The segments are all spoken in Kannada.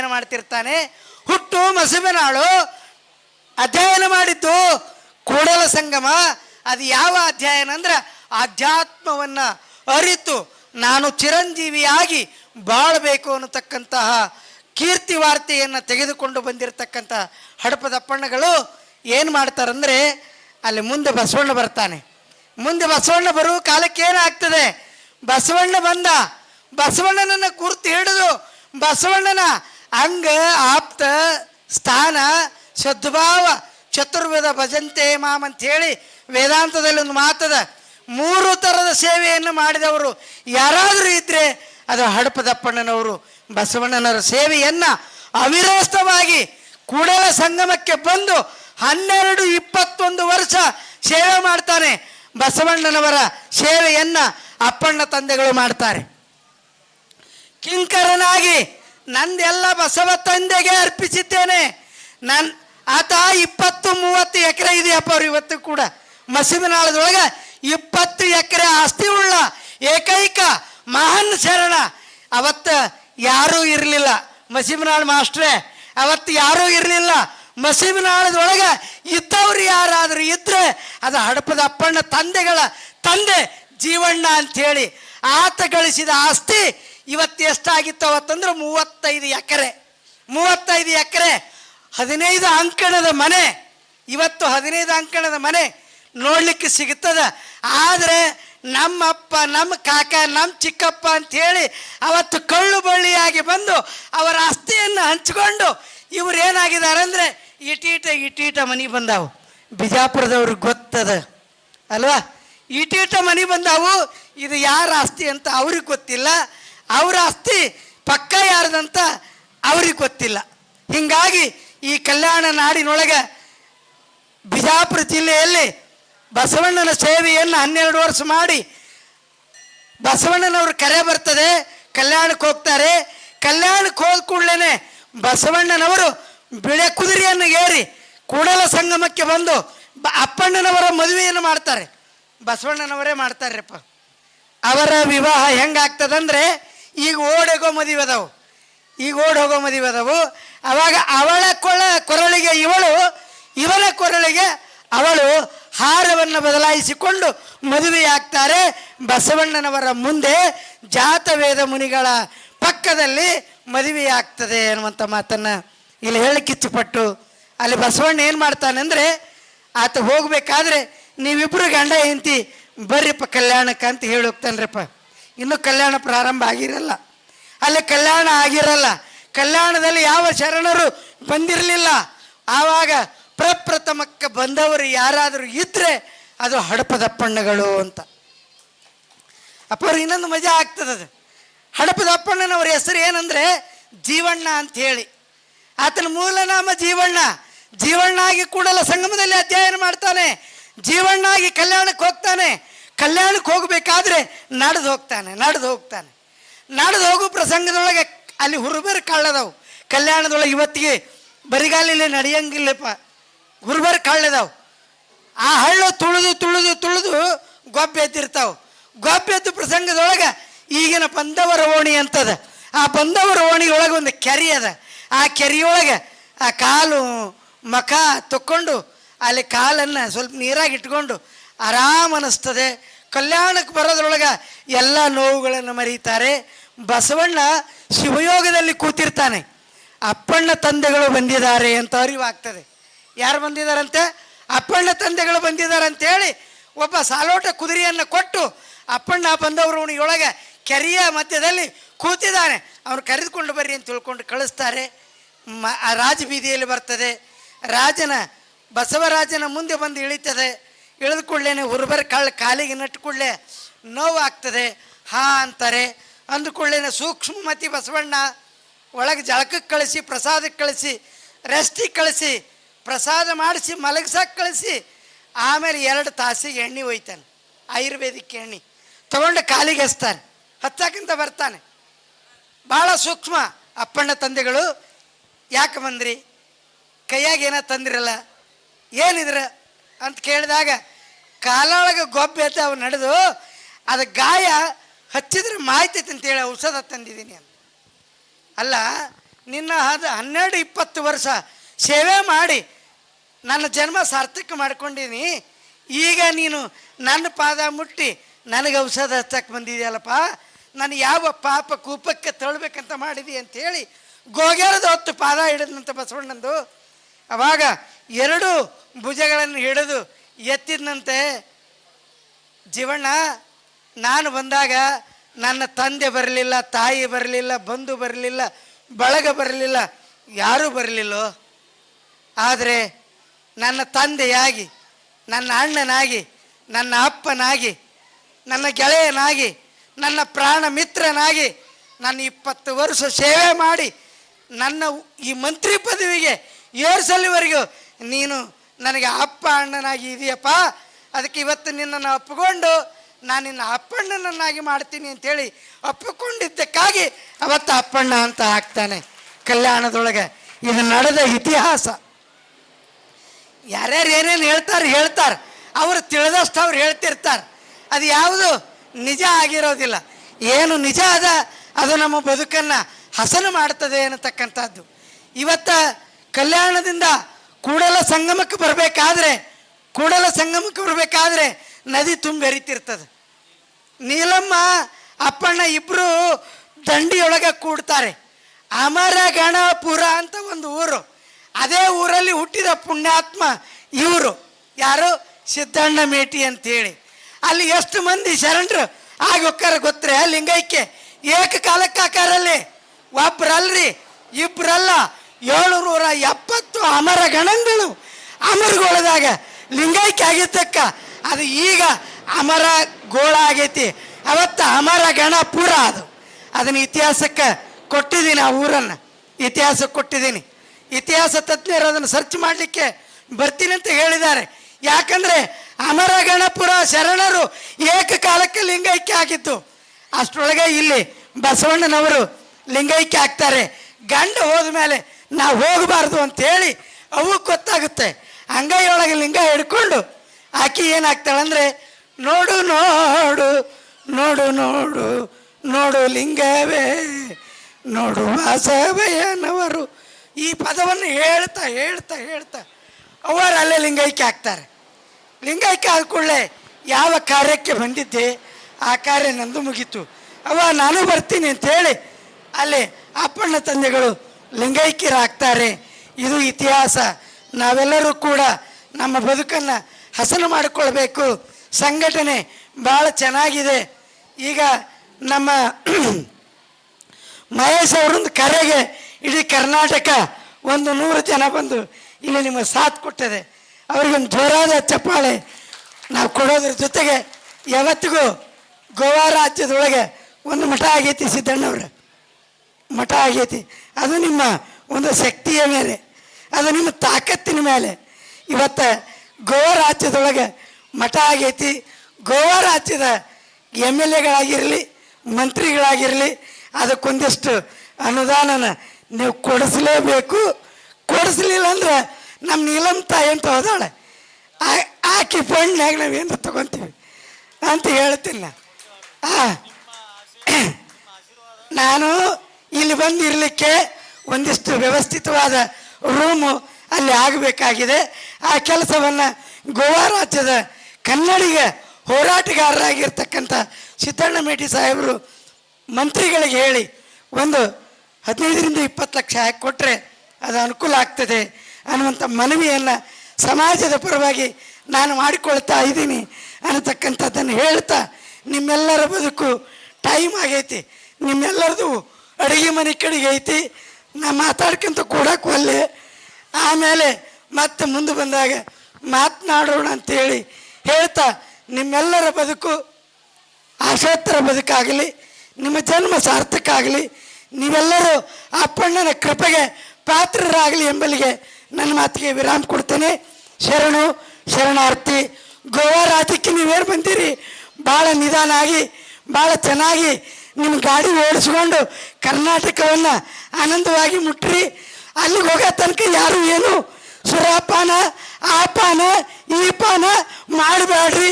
ಅಧ್ಯಯನ ಮಾಡ್ತಿರ್ತಾನೆ. ಹುಟ್ಟು ಮಸುಬೆನಾಳು ಅಧ್ಯಯನ ಮಾಡಿದ್ದು ಕೂಡಲ ಸಂಗಮ. ಅದು ಯಾವ ಅಧ್ಯಯನ ಅಂದ್ರೆ ಆಧ್ಯಾತ್ಮವನ್ನು ಅರಿತು ನಾನು ಚಿರಂಜೀವಿಯಾಗಿ ಬಾಳಬೇಕು ಅನ್ನತಕ್ಕಂತಹ ಕೀರ್ತಿ ವಾರ್ತೆಯನ್ನು ತೆಗೆದುಕೊಂಡು ಬಂದಿರತಕ್ಕಂಥ ಹಡಪದಪ್ಪಣ್ಣಗಳು ಏನು ಮಾಡ್ತಾರಂದ್ರೆ ಅಲ್ಲಿ ಮುಂದೆ ಬಸವಣ್ಣ ಬರ್ತಾನೆ. ಮುಂದೆ ಬಸವಣ್ಣ ಬರುವ ಕಾಲಕ್ಕೆ ಏನಾಗ್ತದೆ? ಬಸವಣ್ಣ ಬಂದ. ಬಸವಣ್ಣನನ್ನ ಕುರ್ತು ಹಿಡಿದು ಬಸವಣ್ಣನ ಅಂಗ, ಆಪ್ತ, ಸ್ಥಾನ, ಸದ್ಭಾವ, ಚತುರ್ವೇದ ಭಜಂತೆ ಮಾಮ್ ಅಂತ ಹೇಳಿ ವೇದಾಂತದಲ್ಲಿ ಒಂದು ಮಾತದ ಮೂರು ಥರದ ಸೇವೆಯನ್ನು ಮಾಡಿದವರು ಯಾರಾದರೂ ಇದ್ದರೆ ಅದು ಹಡಪದಪ್ಪಣ್ಣನವರು ಬಸವಣ್ಣನವರ ಸೇವೆಯನ್ನು ಅವಿರೋಸ್ತವಾಗಿ ಕೂಡಲ ಸಂಗಮಕ್ಕೆ ಬಂದು ಹನ್ನೆರಡು ಇಪ್ಪತ್ತೊಂದು ವರ್ಷ ಸೇವೆ ಮಾಡ್ತಾನೆ ಬಸವಣ್ಣನವರ ಸೇವೆಯನ್ನು ಅಪ್ಪಣ್ಣ ತಂದೆಗಳು ಮಾಡ್ತಾರೆ. ಕಿಂಕರನಾಗಿ ನಂದೆಲ್ಲ ಬಸವ ತಂದೆಗೆ ಅರ್ಪಿಸಿದ್ದೇನೆ. ನನ್ ಆತ ಇಪ್ಪತ್ತು ಮೂವತ್ತು ಎಕರೆ ಇದೆಯಪ್ಪ ಅವ್ರು ಇವತ್ತು ಕೂಡ. ಮಸೀದಿನಾಳದೊಳಗೆ ಇಪ್ಪತ್ತು ಎಕರೆ ಆಸ್ತಿ ಉಳ್ಳ ಏಕೈಕ ಮಹಾನ್ ಶರಣ. ಅವತ್ತು ಯಾರೂ ಇರಲಿಲ್ಲ. ಮಸೀಬನಾಳ್ ಮಾಸ್ಟ್ರೇ, ಅವತ್ತು ಯಾರೂ ಇರಲಿಲ್ಲ. ಮಸೀಬನಾಳದೊಳಗೆ ಇದ್ದವ್ರು ಯಾರಾದರೂ ಇದ್ರೆ ಅದು ಹಡಪದ ಅಪ್ಪಣ್ಣ ತಂದೆಗಳ ತಂದೆ ಜೀವಣ್ಣ ಅಂಥೇಳಿ. ಆತ ಗಳಿಸಿದ ಆಸ್ತಿ ಇವತ್ತು ಎಷ್ಟಾಗಿತ್ತು ಅವತ್ತಂದ್ರೆ ಮೂವತ್ತೈದು ಎಕರೆ. ಮೂವತ್ತೈದು ಎಕರೆ, ಹದಿನೈದು ಅಂಕಣದ ಮನೆ. ಇವತ್ತು ಹದಿನೈದು ಅಂಕಣದ ಮನೆ ನೋಡಲಿಕ್ಕೆ ಸಿಗುತ್ತದೆ. ಆದರೆ ನಮ್ಮಪ್ಪ, ನಮ್ಮ ಕಾಕ, ನಮ್ಮ ಚಿಕ್ಕಪ್ಪ ಅಂಥೇಳಿ ಅವತ್ತು ಕಳ್ಳು ಬಳ್ಳಿಯಾಗಿ ಬಂದು ಅವರ ಆಸ್ತಿಯನ್ನು ಹಂಚಿಕೊಂಡು ಇವ್ರು ಏನಾಗಿದ್ದಾರೆ ಅಂದರೆ ಇಟೀಟ ಇಟೀಟ ಮನೆ ಬಂದಾವು. ಬಿಜಾಪುರದವ್ರಿಗೆ ಗೊತ್ತದ ಅಲ್ವಾ? ಇಟೀಟ ಮನೆ ಬಂದಾವು. ಇದು ಯಾರ ಆಸ್ತಿ ಅಂತ ಅವ್ರಿಗೆ ಗೊತ್ತಿಲ್ಲ. ಅವ್ರ ಆಸ್ತಿ ಪಕ್ಕ ಯಾರದಂತ ಅವ್ರಿಗೆ ಗೊತ್ತಿಲ್ಲ. ಹಿಂಗಾಗಿ ಈ ಕಲ್ಯಾಣ ನಾಡಿನೊಳಗೆ ಬಿಜಾಪುರ ಜಿಲ್ಲೆಯಲ್ಲಿ ಬಸವಣ್ಣನ ಸೇವೆಯನ್ನು ಹನ್ನೆರಡು ವರ್ಷ ಮಾಡಿ ಬಸವಣ್ಣನವ್ರ ಕರೆ ಬರ್ತದೆ, ಕಲ್ಯಾಣಕ್ಕೆ ಹೋಗ್ತಾರೆ. ಕಲ್ಯಾಣಕ್ಕೆ ಹೋದ ಕೂಡಲೇ ಬಸವಣ್ಣನವರು ಬಿಳೆ ಕುದುರೆಯನ್ನು ಏರಿ ಕೂಡಲ ಸಂಗಮಕ್ಕೆ ಬಂದು ಬ ಅಪ್ಪಣ್ಣನವರ ಮದುವೆಯನ್ನು ಮಾಡ್ತಾರೆ. ಬಸವಣ್ಣನವರೇ ಮಾಡ್ತಾರ್ರಪ್ಪ. ಅವರ ವಿವಾಹ ಹೆಂಗಾಗ್ತದಂದ್ರೆ ಈಗ ಓಡೋಗೋ ಮದುವೆ ಅದಾವು ಈಗ ಓಡ್ ಹೋಗೋ ಮದುವೆ ಅದಾವು ಅವಾಗ ಅವಳ ಕೊಳ ಕೊರಳಿಗೆ ಇವಳು ಇವಳ ಕೊರಳಿಗೆ ಅವಳು ಹಾರವನ್ನು ಬದಲಾಯಿಸಿಕೊಂಡು ಮದುವೆಯಾಗ್ತಾರೆ. ಬಸವಣ್ಣನವರ ಮುಂದೆ ಜಾತವೇದ ಮುನಿಗಳ ಪಕ್ಕದಲ್ಲಿ ಮದುವೆಯಾಗ್ತದೆ ಅನ್ನುವಂಥ ಮಾತನ್ನು ಇಲ್ಲಿ ಹೇಳಕ್ಕೆ ಕಿಚ್ಚುಪಟ್ಟು ಅಲ್ಲಿ ಬಸವಣ್ಣ ಏನು ಮಾಡ್ತಾನೆ ಅಂದರೆ ಆತ ಹೋಗಬೇಕಾದ್ರೆ ನೀವಿಬ್ಬರು ಗಂಡ ಹೆಂಡತಿ ಬರ್ರಿಪ್ಪ ಕಲ್ಯಾಣಕ್ಕೆ ಅಂತ ಹೇಳಿ ಹೋಗ್ತಾನ್ರಪ್ಪ. ಇನ್ನೂ ಕಲ್ಯಾಣ ಪ್ರಾರಂಭ ಆಗಿರಲ್ಲ. ಅಲ್ಲಿ ಕಲ್ಯಾಣ ಆಗಿರಲ್ಲ. ಕಲ್ಯಾಣದಲ್ಲಿ ಯಾವ ಶರಣರು ಬಂದಿರಲಿಲ್ಲ. ಆವಾಗ ಪ್ರಪ್ರಥಮಕ್ಕೆ ಬಂದವರು ಯಾರಾದರೂ ಇದ್ದರೆ ಅದು ಹಡಪದಪ್ಪಣ್ಣಗಳು ಅಂತ. ಅಪ್ಪ ಇನ್ನೊಂದು ಮಜಾ ಆಗ್ತದೆ ಅದು. ಹಡಪದಪ್ಪಣ್ಣನವ್ರ ಹೆಸರು ಏನಂದರೆ ಜೀವಣ್ಣ ಅಂತ ಹೇಳಿ ಆತನ ಮೂಲ ನಾಮ ಜೀವಣ್ಣ. ಆಗಿ ಕೂಡಲ ಸಂಗಮದಲ್ಲಿ ಅಧ್ಯಯನ ಮಾಡ್ತಾನೆ. ಜೀವಣ್ಣಾಗಿ ಕಲ್ಯಾಣಕ್ಕೆ ಹೋಗ್ತಾನೆ. ಕಲ್ಯಾಣಕ್ಕೆ ಹೋಗಬೇಕಾದ್ರೆ ನಡೆದು ಹೋಗ್ತಾನೆ ನಡೆದು ಹೋಗ್ತಾನೆ. ನಡೆದು ಹೋಗೋ ಪ್ರಸಂಗದೊಳಗೆ ಅಲ್ಲಿ ಹುರುಬರು ಕಳ್ಳದವು. ಕಲ್ಯಾಣದೊಳಗೆ ಇವತ್ತಿಗೆ ಬರಿಗಾಲಿಲ್ಲ ನಡೆಯಂಗಿಲ್ಲಪ್ಪ. ಹುರುಬರು ಕಳ್ಳದವು. ಆ ಹಳ್ಳು ತುಳಿದು ತುಳಿದು ತುಳಿದು ಗೊಬ್ಬೆ ಗೊಬ್ಬೆದ್ದು ಪ್ರಸಂಗದೊಳಗೆ ಈಗಿನ ಬಂದವರ ಓಣಿ ಅಂತದ ಆ ಬಂದವರ ಓಣಿಯೊಳಗೆ ಒಂದು ಕೆರೆ ಅದ. ಆ ಕೆರೆಯೊಳಗೆ ಆ ಕಾಲು ಮಖ ತಕ್ಕೊಂಡು ಅಲ್ಲಿ ಕಾಲನ್ನು ಸ್ವಲ್ಪ ನೀರಾಗಿ ಇಟ್ಕೊಂಡು ಆರಾಮ ಅನ್ನಿಸ್ತದೆ ಕಲ್ಯಾಣಕ್ಕೆ ಬರೋದ್ರೊಳಗೆ ಎಲ್ಲ ನೋವುಗಳನ್ನು ಮರೀತಾರೆ. ಬಸವಣ್ಣ ಶಿವಯೋಗದಲ್ಲಿ ಕೂತಿರ್ತಾನೆ. ಅಪ್ಪಣ್ಣ ತಂದೆಗಳು ಬಂದಿದ್ದಾರೆ ಅಂತ ಅರಿವಾಗ್ತದೆ ಯಾರು ಬಂದಿದ್ದಾರಂತೆ? ಅಪ್ಪಣ್ಣ ತಂದೆಗಳು ಬಂದಿದ್ದಾರೆ ಅಂತೇಳಿ ಒಬ್ಬ ಸಾಲೋಟ ಕುದುರೆಯನ್ನು ಕೊಟ್ಟು ಅಪ್ಪಣ್ಣ ಬಂದವರು ಒಳಗೆ ಕೆರೆಯ ಮಧ್ಯದಲ್ಲಿ ಕೂತಿದ್ದಾನೆ. ಅವನು ಕರೆದುಕೊಂಡು ಬರ್ರಿ ಅಂತ ತಿಳ್ಕೊಂಡು ಕಳಿಸ್ತಾರೆ. ಮ ರಾಜಬೀದಿಯಲ್ಲಿ ಬರ್ತದೆ. ರಾಜನ ಬಸವರಾಜನ ಮುಂದೆ ಬಂದು ಇಳಿತದೆ. ಇಳಿದ ಕೂಡಲೇ ಹುರ್ಬರ್ ಕಾಳು ಕಾಲಿಗೆ ನಟ್ಟು ಕೂಡಲೇ ನೋವಾಗ್ತದೆ, ಹಾ ಅಂತಾರೆ. ಅಂದ್ಕೊಳ್ಳೇನೆ ಸೂಕ್ಷ್ಮಮತಿ ಬಸವಣ್ಣ ಒಳಗೆ ಜಳಕಕ್ಕೆ ಕಳಿಸಿ ಪ್ರಸಾದಕ್ಕೆ ಕಳಿಸಿ ರೆಸ್ಟಿಗೆ ಕಳಿಸಿ, ಪ್ರಸಾದ ಮಾಡಿಸಿ ಮಲಗಿಸಕ್ಕೆ ಕಳಿಸಿ, ಆಮೇಲೆ ಎರಡು ತಾಸಿಗೆ ಎಣ್ಣೆ ಒಯ್ತಾನೆ, ಆಯುರ್ವೇದಿಕ್ ಎಣ್ಣೆ. ತಗೊಂಡು ಕಾಲಿಗೆ ಹಚ್ತಾನೆ ಹಚ್ಚಕ್ಕಿಂತ ಬರ್ತಾನೆ. ಭಾಳ ಸೂಕ್ಷ್ಮ. ಅಪ್ಪಣ್ಣ ತಂದೆಗಳು, ಯಾಕೆ ಬಂದ್ರಿ? ಕೈಯಾಗ ತಂದಿರಲ್ಲ? ಏನಿದ್ರ? ಅಂತ ಕೇಳಿದಾಗ ಕಾಲೊಳಗೆ ಗೊಬ್ಬೆ ಅಂತ ಅವು ನಡೆದು ಅದು ಗಾಯ ಹಚ್ಚಿದ್ರೆ ಮಾಯ್ತೈತೆ ಅಂತೇಳಿ ಔಷಧ ತಂದಿದ್ದೀನಿ ಅಂತ. ಅಲ್ಲ, ನಿನ್ನ ಅದು ಹನ್ನೆರಡು ಇಪ್ಪತ್ತು ವರ್ಷ ಸೇವೆ ಮಾಡಿ ನನ್ನ ಜನ್ಮ ಸಾರ್ಥಕ ಮಾಡ್ಕೊಂಡಿದ್ದೀನಿ ಈಗ ನೀನು ನನ್ನ ಪಾದ ಮುಟ್ಟಿ ನನಗೆ ಔಷಧ ಹಚ್ಚಕ್ಕೆ ಬಂದಿದೆಯಲ್ಲಪ್ಪ? ನಾನು ಯಾವ ಪಾಪ ಕೂಪಕ್ಕೆ ತಳ್ಬೇಕಂತ ಮಾಡಿದಿ ಅಂಥೇಳಿ ಗೋಗ್ಯಾರದ ಹೊತ್ತು ಪಾದ ಹಿಡಿದಂತ ಬಸವಣ್ಣಂದು. ಅವಾಗ ಎರಡು ಭುಜಗಳನ್ನು ಹಿಡಿದು ಎತ್ತಿದಂತೆ ಜೀವಣ್ಣ, ನಾನು ಬಂದಾಗ ನನ್ನ ತಂದೆ ಬರಲಿಲ್ಲ, ತಾಯಿ ಬರಲಿಲ್ಲ, ಬಂಧು ಬರಲಿಲ್ಲ, ಬಳಗ ಬರಲಿಲ್ಲ, ಯಾರೂ ಬರಲಿಲ್ಲೋ. ಆದರೆ ನನ್ನ ತಂದೆಯಾಗಿ, ನನ್ನ ಅಣ್ಣನಾಗಿ, ನನ್ನ ಅಪ್ಪನಾಗಿ, ನನ್ನ ಗೆಳೆಯನಾಗಿ, ನನ್ನ ಪ್ರಾಣ ಮಿತ್ರನಾಗಿ ನನ್ನ ಇಪ್ಪತ್ತು ವರ್ಷ ಸೇವೆ ಮಾಡಿ ನನ್ನ ಈ ಮಂತ್ರಿ ಪದವಿಗೆ ಏರ್ಸಲ್ಲಿವರೆಗೂ ನೀನು ನನಗೆ ಅಪ್ಪ ಅಣ್ಣನಾಗಿ ಇದೆಯಪ್ಪ. ಅದಕ್ಕೆ ಇವತ್ತು ನಿನ್ನನ್ನು ಒಪ್ಪಿಕೊಂಡು ನಾನು ನಿನ್ನ ಅಪ್ಪಣ್ಣನನ್ನಾಗಿ ಮಾಡ್ತೀನಿ ಅಂತೇಳಿ ಒಪ್ಪಿಕೊಂಡಿದ್ದಕ್ಕಾಗಿ ಅವತ್ತು ಅಪ್ಪಣ್ಣ ಅಂತ ಹಾಕ್ತಾನೆ ಕಲ್ಯಾಣದೊಳಗೆ. ಇದು ನಡೆದ ಇತಿಹಾಸ. ಯಾರ್ಯಾರು ಏನೇನು ಹೇಳ್ತಾರೆ ಹೇಳ್ತಾರೆ. ಅವರು ತಿಳಿದಷ್ಟು ಅವ್ರು ಹೇಳ್ತಿರ್ತಾರೆ. ಅದು ಯಾವುದು? ನಿಜ ಆಗಿರೋದಿಲ್ಲ. ಏನು ನಿಜ ಅದ? ಅದು ನಮ್ಮ ಬದುಕನ್ನು ಹಸನು ಮಾಡ್ತದೆ ಅನ್ನತಕ್ಕಂಥದ್ದು. ಇವತ್ತ ಕಲ್ಯಾಣದಿಂದ ಕೂಡಲ ಸಂಗಮಕ್ಕೆ ಬರಬೇಕಾದ್ರೆ, ಕೂಡಲ ಸಂಗಮಕ್ಕೆ ಬರಬೇಕಾದ್ರೆ ನದಿ ತುಂಬಿ ಹರಿತಿರ್ತದೆ. ನೀಲಮ್ಮ, ಅಪ್ಪಣ್ಣ ಇಬ್ಬರು ದಂಡಿಯೊಳಗೆ ಕೂಡ್ತಾರೆ. ಅಮರ ಗಣಪುರ ಅಂತ ಒಂದು ಊರು. ಅದೇ ಊರಲ್ಲಿ ಹುಟ್ಟಿದ ಪುಣ್ಯಾತ್ಮ ಇವರು. ಯಾರು? ಸಿದ್ದಣ್ಣ ಮೇಟಿ ಅಂತೇಳಿ. ಅಲ್ಲಿ ಎಷ್ಟು ಮಂದಿ ಶರಣರು ಆಗಿ ಒಕ್ಕರ ಗೊತ್ತರೆ, ಲಿಂಗೈಕ್ಯ ಏಕಕಾಲಕ್ಕಾಕಾರಲ್ಲಿ ಒಬ್ಬರಲ್ರಿ ಒಬ್ರಲ್ರಿ, ಇಬ್ರಲ್ಲ ಏಳುನೂರ ಎಪ್ಪತ್ತು ಅಮರ ಗಣಗಳು ಅಮರಗೋಳದಾಗ ಲಿಂಗೈಕ್ಯ ಆಗಿದ್ದಕ್ಕ ಅದು ಈಗ ಅಮರ ಗೋಳ ಆಗೈತಿ. ಅವತ್ತು ಅಮರ ಗಣಪುರ ಅದು. ಅದನ್ನ ಇತಿಹಾಸಕ್ಕೆ ಕೊಟ್ಟಿದ್ದೀನಿ ಆ ಊರನ್ನು. ಇತಿಹಾಸಕ್ಕೆ ಕೊಟ್ಟಿದ್ದೀನಿ. ಇತಿಹಾಸ ತಜ್ಞರು ಅದನ್ನು ಸರ್ಚ್ ಮಾಡಲಿಕ್ಕೆ ಬರ್ತೀನಿ ಅಂತ ಹೇಳಿದ್ದಾರೆ. ಯಾಕಂದರೆ ಅಮರ ಗಣಪುರ ಶರಣರು ಏಕಕಾಲಕ್ಕೆ ಲಿಂಗೈಕ್ಯ ಆಗಿತ್ತು ಅಷ್ಟರೊಳಗೆ ಇಲ್ಲಿ ಬಸವಣ್ಣನವರು ಲಿಂಗೈಕ್ಯ ಆಗ್ತಾರೆ. ಗಂಡ ಹೋದ ಮೇಲೆ ನಾವು ಹೋಗಬಾರ್ದು ಅಂತೇಳಿ ಅವು ಗೊತ್ತಾಗುತ್ತೆ. ಅಂಗೈಯೊಳಗೆ ಲಿಂಗ ಹಿಡ್ಕೊಂಡು ಆಕಿ ಏನಾಗ್ತಾಳಂದ್ರೆ, ನೋಡು ನೋಡು ನೋಡು ನೋಡು ನೋಡು ಲಿಂಗವೇ, ನೋಡು ವಾಸವಯ್ಯನವರು ಈ ಪದವನ್ನು ಹೇಳ್ತಾ ಹೇಳ್ತಾ ಹೇಳ್ತಾ ಅವರು ಅಲ್ಲೇ ಲಿಂಗೈಕ್ಯ ಆಗ್ತಾರೆ. ಲಿಂಗೈಕ್ಯ ಆದ ಕೂಡಲೇ ಯಾವ ಕಾರ್ಯಕ್ಕೆ ಬಂದಿದ್ದೆ, ಆ ಕಾರ್ಯ ನಂದು ಮುಗೀತು. ಅವ ನಾನು ಬರ್ತೀನಿ ಅಂತೇಳಿ ಅಲ್ಲಿ ಅಪ್ಪಣ್ಣ ತಂದೆಗಳು ಲಿಂಗೈಕ್ಯರಾಗ್ತಾರೆ. ಇದು ಇತಿಹಾಸ. ನಾವೆಲ್ಲರೂ ಕೂಡ ನಮ್ಮ ಬದುಕನ್ನು ಹಸನು ಮಾಡಿಕೊಳ್ಬೇಕು. ಸಂಘಟನೆ ಭಾಳ ಚೆನ್ನಾಗಿದೆ. ಈಗ ನಮ್ಮ ಮಹೇಶ್ ಅವರೊಂದು ಕರೆಗೆ ಇಡೀ ಕರ್ನಾಟಕ ಒಂದು ನೂರು ಜನ ಬಂದು ಇಲ್ಲಿ ನಿಮ್ಮ ಸಾಥ್ ಕೊಟ್ಟಿದೆ. ಅವ್ರಿಗೊಂದು ಜೋರಾದ ಚಪ್ಪಾಳೆ ನಾವು ಕೊಡೋದ್ರ ಜೊತೆಗೆ ಯಾವತ್ತಿಗೂ ಗೋವಾ ರಾಜ್ಯದೊಳಗೆ ಒಂದು ಮಠ ಆಗೈತಿ ಸಿದ್ದಣ್ಣವ್ರ. ಮಠ ಆಗೈತಿ. ಅದು ನಿಮ್ಮ ಒಂದು ಶಕ್ತಿಯ ಮೇಲೆ, ಅದು ನಿಮ್ಮ ತಾಕತ್ತಿನ ಮೇಲೆ. ಇವತ್ತು ಗೋವಾ ರಾಜ್ಯದೊಳಗೆ ಮಠ ಆಗೈತಿ. ಗೋವಾ ರಾಜ್ಯದ ಎಂ ಎಲ್ ಎಗಳಾಗಿರಲಿ, ಮಂತ್ರಿಗಳಾಗಿರಲಿ ಅದಕ್ಕೊಂದಿಷ್ಟು ಅನುದಾನನ ನೀವು ಕೊಡಿಸಲೇಬೇಕು. ಕೊಡಿಸ್ಲಿಲ್ಲ ಅಂದ್ರೆ ನಮ್ಮ ನೀಲಮ್ ತಾಯಿ ಅಂತ ಹೋದಾಳೆ. ಆಕೆ ಫಂಡ್ನಾಗ ನಾವೇನು ತೊಗೊತೀವಿ ಅಂತ ಹೇಳ್ತಿಲ್ಲ. ಆ, ನಾನು ಇಲ್ಲಿ ಬಂದು ಇರಲಿಕ್ಕೆ ಒಂದಿಷ್ಟು ವ್ಯವಸ್ಥಿತವಾದ ರೂಮು ಅಲ್ಲಿ ಆಗಬೇಕಾಗಿದೆ. ಆ ಕೆಲಸವನ್ನು ಗೋವಾ ರಾಜ್ಯದ ಕನ್ನಡಿಗ ಹೋರಾಟಗಾರರಾಗಿರ್ತಕ್ಕಂಥ ಸಿದ್ದಣ್ಣ ಮೇಟಿ ಸಾಹೇಬರು ಮಂತ್ರಿಗಳಿಗೆ ಹೇಳಿ ಒಂದು ಹದಿನೈದರಿಂದ ಇಪ್ಪತ್ತು ಲಕ್ಷ ಹಾಕಿ ಕೊಟ್ಟರೆ ಅದು ಅನುಕೂಲ ಆಗ್ತದೆ ಅನ್ನುವಂಥ ಮನವಿಯನ್ನು ಸಮಾಜದ ಪರವಾಗಿ ನಾನು ಮಾಡಿಕೊಳ್ತಾ ಇದ್ದೀನಿ ಅನ್ನತಕ್ಕಂಥದ್ದನ್ನು ಹೇಳ್ತಾ ನಿಮ್ಮೆಲ್ಲರ ಬದುಕು ಟೈಮ್ ಆಗೈತಿ. ನಿಮ್ಮೆಲ್ಲರದು ಅಡುಗೆ ಮನೆ ಕಡೆಗೆ ಐತಿ. ನಾ ಮಾತಾಡ್ಕೊಂತ ಕೊಡಕ್ಕೆ ಒಲ್ಲೆ. ಆಮೇಲೆ ಮತ್ತೆ ಮುಂದೆ ಬಂದಾಗ ಮಾತನಾಡೋಣ ಅಂತೇಳಿ ಹೇಳ್ತಾ, ನಿಮ್ಮೆಲ್ಲರ ಬದುಕು ಆಶೋತ್ತರ ಬದುಕಾಗಲಿ, ನಿಮ್ಮ ಜನ್ಮ ಸಾರ್ಥಕ ಆಗಲಿ ನೀವೆಲ್ಲರೂ ಅಪ್ಪಣ್ಣನ ಕೃಪೆಗೆ ಪಾತ್ರರಾಗಲಿ ಎಂಬಲಿಗೆ ನನ್ನ ಮಾತಿಗೆ ವಿರಾಮ ಕೊಡ್ತೇನೆ. ಶರಣು, ಶರಣಾರ್ಥಿ, ಗೋವಾ ರಾಜ್ಯಕ್ಕೆ ನೀವೇನು ಬಂದಿರಿ? ಭಾಳ ನಿಧಾನ ಆಗಿ ಭಾಳ ಚೆನ್ನಾಗಿ ನಿಮ್ಮ ಗಾಡಿ ಓಡಿಸ್ಕೊಂಡು ಕರ್ನಾಟಕವನ್ನು ಆನಂದವಾಗಿ ಮುಟ್ರಿ. ಅಲ್ಲಿಗೆ ಹೋಗೋ ತನಕ ಯಾರು ಏನು? ಸುರಾಪಾನ, ಆಪಾನ ಈ ಪಾನ ಮಾಡಬೇಡ್ರಿ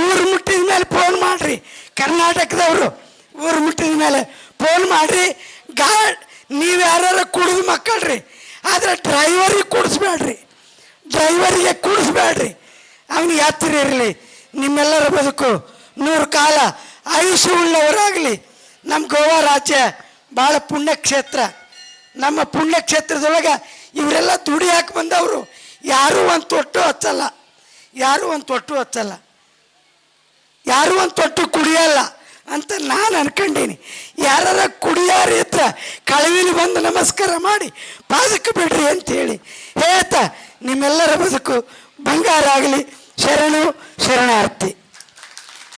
ಊರು ಮುಟ್ಟಿದ ಮೇಲೆ ಫೋನ್ ಮಾಡ್ರಿ. ಕರ್ನಾಟಕದವರು ಊರು ಮುಟ್ಟಿದ ಮೇಲೆ ಫೋನ್ ಮಾಡ್ರಿ. ಗಾ ನೀವು ಯಾರು ಕುಡಿದು ಮಕ್ಕಳ್ರಿ. ಆದ್ರೆ ಡ್ರೈವರಿಗೆ ಕುಡಿಸ್ಬೇಡ್ರಿ ಡ್ರೈವರಿಗೆ ಕುಡಿಸ್ಬೇಡ್ರಿ ಅವನಿಗೆ ಹತ್ತಿರ ಇರಲಿ ನಿಮ್ಮೆಲ್ಲರ ಬದುಕು ನೂರು ಕಾಲ ಆಯುಷ್ಯ ಉಳ್ಳವರಾಗಲಿ ನಮ್ಮ ಗೋವಾ ರಾಜ್ಯ ಭಾಳ ಪುಣ್ಯಕ್ಷೇತ್ರ. ನಮ್ಮ ಪುಣ್ಯಕ್ಷೇತ್ರದೊಳಗೆ ಇವರೆಲ್ಲ ದುಡಿ ಹಾಕಿ ಬಂದವರು. ಯಾರೂ ಒಂದು ತೊಟ್ಟು ಹಚ್ಚಲ್ಲ. ಯಾರೂ ಒಂದು ತೊಟ್ಟು ಹಚ್ಚಲ್ಲ. ಯಾರೂ ಒಂದು ತೊಟ್ಟು ಕುಡಿಯಲ್ಲ ಅಂತ ನಾನು ಅನ್ಕೊಂಡೀನಿ. ಯಾರ ಕುಡಿಯಾರ ಇದ್ರೆ ಕಳವಿಲಿ ಬಂದು ನಮಸ್ಕಾರ ಮಾಡಿ ಪಾದಕ್ಕೆ ಬಿಡ್ರಿ ಅಂತೇಳಿ. ಹೇಳ್ತಾ ನಿಮ್ಮೆಲ್ಲರ ಬದುಕು ಬಂಗಾರ ಆಗಲಿ. ಶರಣು, ಶರಣಾರ್ಥಿ.